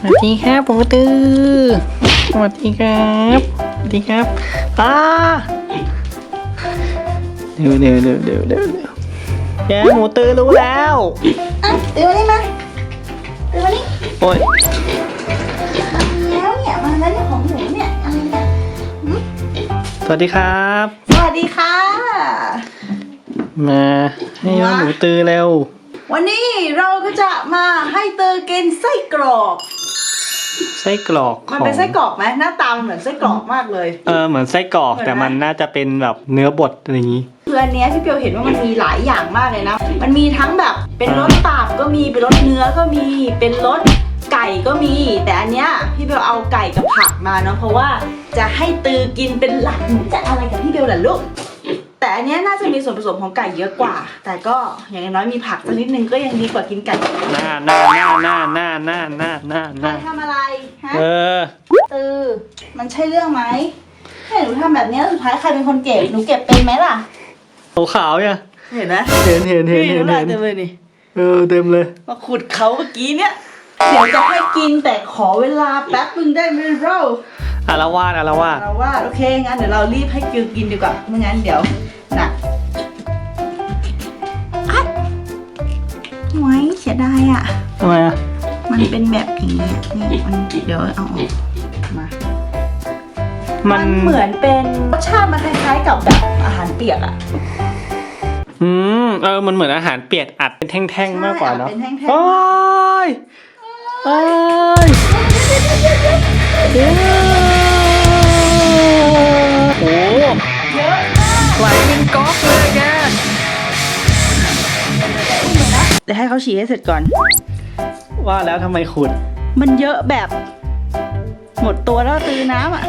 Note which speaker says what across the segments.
Speaker 1: สวัสดีครับหมูตื้อสวัสดีครับสวัสดีครับป้าเดี๋ยวเดี๋ยวเดี๋ยวเดี๋ยวเดี๋ยวเดี๋ยวแกหมูตื้อรู้แล้ว
Speaker 2: อะตื่นมานี่มาตื่นมานี่
Speaker 1: โอ้ย
Speaker 2: แล้วเนี่ยมาแล้วเนี่ยของหนูเนี่ยอะไรเนี่ย
Speaker 1: สวัสดีครับ
Speaker 2: สวัสดีค่ะ
Speaker 1: มาให้น้องหมูตื้อเร็ว
Speaker 2: วันนี้เราก็จะมาให้เตอกินไส้กรอก
Speaker 1: ไส้กรอกข
Speaker 2: มัน
Speaker 1: อง
Speaker 2: เป็นไส้กรอกไหมหน้าตามันเหมือนไส้กรอกมากเลย
Speaker 1: เออเหมือนไส้กรอก
Speaker 2: เหมือน
Speaker 1: แต่มัน
Speaker 2: ไหม
Speaker 1: น่าจะเป็นแบบเนื้อบดอะไรอย่างนี้
Speaker 2: คืออันเนี้ยพี่เปียวเห็นว่ามันมีหลายอย่างมากเลยนะ มันมีทั้งแบบเป็นรสตับก็มีเป็นรสเนื้อก็มีเป็นรสไก่ก็มี แต่อันเนี้ยพี่เบลเอาไก่กับผักมาเนาะเพราะว่าจะให้ตือกินเป็นหลักหนูจะอะไรกับพี่เบลล่ะลูก แต่อันเนี้ยน่าจะมีส่วนผสมของไก่เยอะกว่า แต่ก็อย่างน้อยมีผักสักนิดนึงก็ยังดีกว่ากินไก่
Speaker 1: หน้าหน้าหน้าหน้าหน้าหน้าหน้าหน้าหน้า
Speaker 2: ทำอะไรฮะ
Speaker 1: เออ
Speaker 2: ตือมันใช่เรื่องไหมให้หนูทำแบบเนี้ยสุดท้ายใครเป็นคนเก็บหนูเก็บเป็นไหมล่ะ
Speaker 1: ขาวๆเนี่ย
Speaker 2: เห็นไหม
Speaker 1: เห็นเห็นเห็นเห็น
Speaker 2: นี่
Speaker 1: เห็น
Speaker 2: เต็มเลยนี่
Speaker 1: เออเต็มเลย
Speaker 2: มาขุดเขาเมื่อกี้เนี่ยเดี๋ยวจะให้กินแต่ขอเวลาแป๊บนึงได้ไหมเรา
Speaker 1: อารวาสอารวาส
Speaker 2: เราว่าโอเคงั้นเดี๋ยวเรารีบให้กิวกินดีกว่าไม่งั้นเดี๋ยวห นักอัดไว้เสียดายอะ
Speaker 1: ทำไมอะ
Speaker 2: มันเป็นแบบอย่างเงี้ยนี่มันเดี๋ยวเอาออกมา
Speaker 1: มั
Speaker 2: มันนเหมือนเป็นรสชาติมันคล้ายๆกับแบบอาหารเปียกอะ
Speaker 1: อืมเออมันเหมือนอาหารเปียกอัดเป็นแท่งๆมากกว่าเนาะ
Speaker 2: ใช่อัดเป็นแท่งๆ
Speaker 1: โอ้ยโอ้ยโอ้โห
Speaker 2: เยอะ
Speaker 1: ไหลเป็นก๊อกเลยแก
Speaker 2: เดี๋ยวให้เขาฉี่ให้เสร็จก่อน
Speaker 1: ว่าแล้วทำไมขุด
Speaker 2: มันเยอะแบบ หมดตัวแล้วตือน้ำอะ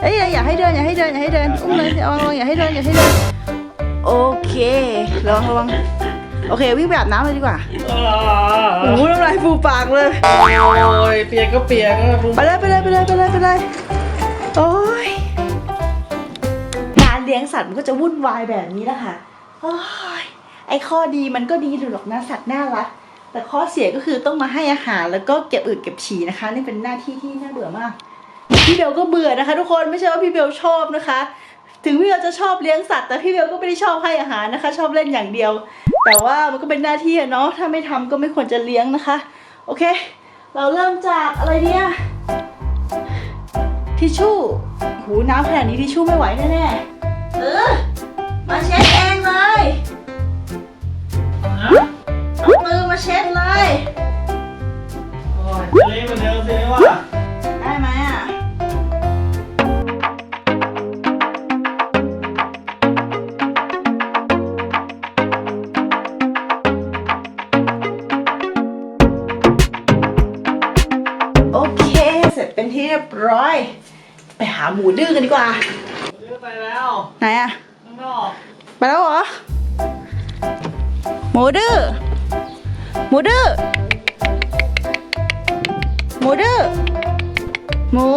Speaker 2: เอ้ยอย่าให้เดินอย่าให้เดินอย่าให้เดินอุ้มเลยเอาอย่าให้เดินอย่าให้เดินโอเคระวังระวังโอเควิ่งไปอาบน้ำเลยดีกว่าโอ้โหน้ำลายฟูปากเลย
Speaker 1: โอ้ยเปียกก็เปียกก็
Speaker 2: ไปเลยไปเลยไปเลยไปเลยไปเลยโอ้ยงาน เลี้ยงสัตว์มันก็จะวุ่นวายแบบนี้แหละค่ะโอ้ยไอข้อดีมันก็ดีหรอกนะสัตว์น่ารักแต่ข้อเสียก็คือต้องมาให้อาหารแล้วก็เก็บอึเก็บฉี่นะคะ นี่เป็นหน้าที่ที่น่าเบื่อมาก พี่เบลก็เบื่อนะคะ ทุกคนไม่ใช่ว่าพี่เบลชอบนะคะ ถึงพี่เบลจะชอบเลี้ยงสัตว์แต่พี่เบลก็ไม่ได้ชอบให้อาหารนะคะ ชอบเล่นอย่างเดียว แต่ว่ามันก็เป็นหน้าที่อะเนาะถ้าไม่ทำก็ไม่ควรจะเลี้ยงนะคะ โอเค เราเริ่มจากอะไรเนี่ยทิชชู่หูน้ำขนาดนี้ทิชชู่ไม่ไหวแน่ๆ เออ มาเช็ดเองเลยเอามือมาเช็ดเลย
Speaker 1: โอ้ยจะเละเหมือนเดิมเลยว่ะ
Speaker 2: ได้ไหมอะ โอเค เสร็จเป็นที่เรียบร้อย ไปหาหมูดื้อกันดีกว่า
Speaker 1: เลือก ไปแล้ว
Speaker 2: ไหนอะ
Speaker 1: ข้างนอก
Speaker 2: ไปแล้วเหรอหมูดื้อหมูดื้อหมูดื้อหมู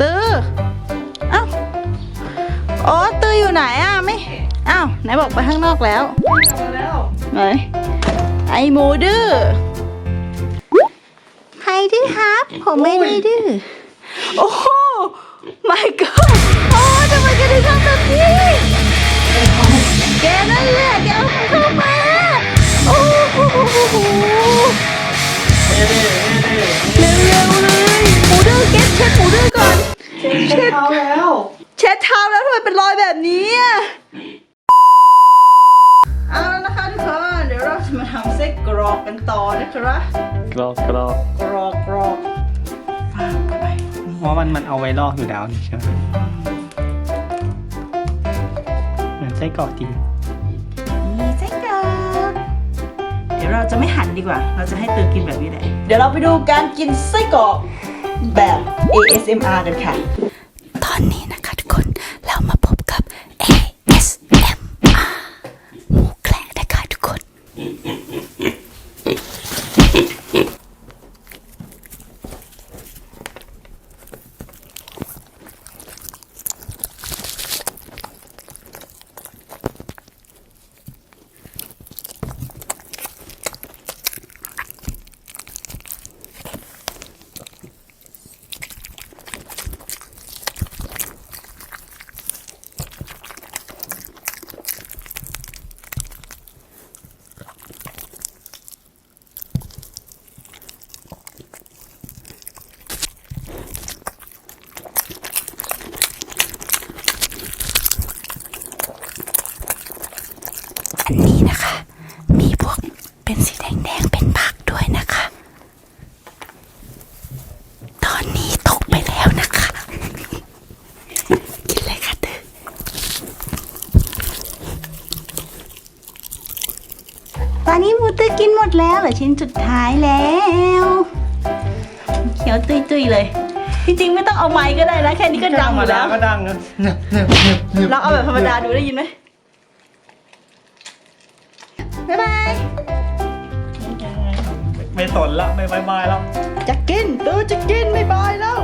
Speaker 2: ตือเอ้าอ๋อตืออยู่ไหนอะไม่อ้าวไหนบอกไปข้างนอกแล้ว
Speaker 1: กลับมาแล้ว
Speaker 2: ไหนไอหมูดื้อใครดื้อครับ ผมไม่ได้ดื้อโอ้โห my god โอ้ทำ ไมแกถึงทำแบบนี้ แกนั่นแหละแกเอามันเข้ามา โอ้โห
Speaker 1: เน่เน่เน่เน่
Speaker 2: เร็วๆเลยหมูดื้อเก็บเช็ดหมูดื้อก่อน
Speaker 1: เช็ดเท้าแล้ว
Speaker 2: เช็ดเท้าแล้วทำไมเป็นรอยแบบนี้อะเอาแล้วนะคะทุกคนเดี๋ยวเราจะมาทำไส้กรอกกันต่อนะครับ
Speaker 1: กรอกกรอก
Speaker 2: กรอกกรอกฟางเข้าไป
Speaker 1: เพราะมันมันเอาไว้ลอกอยู่แล้วนี่ใช่ไหม ไส้กรอกจริง
Speaker 2: นี่ไส้กรอกเดี๋ยวเราจะไม่หั่นดีกว่า เราจะให้ตือกินแบบนี้แหละ เดี๋ยวเราไปดูการกินไส้กรอกแบบ ASMR กันค่ะ
Speaker 3: ตอนนี้มู
Speaker 2: ตือกินหมดแล้วเหลือชิ้นสุดท้ายแล้ว เขียวตุยๆเลย จริงๆไม่ต้องเอาไม้ก็ได้นะแค่นี้ก็ดังอยู่แล้ว
Speaker 1: ก็ดังนะลองเอา
Speaker 2: แบบธรรมดาดูได้ยินไหมบ๊ายบาย
Speaker 1: ไม่สนละไม่บายบายแล้ว
Speaker 2: จะกินตือจะกินไม่บายแล้ว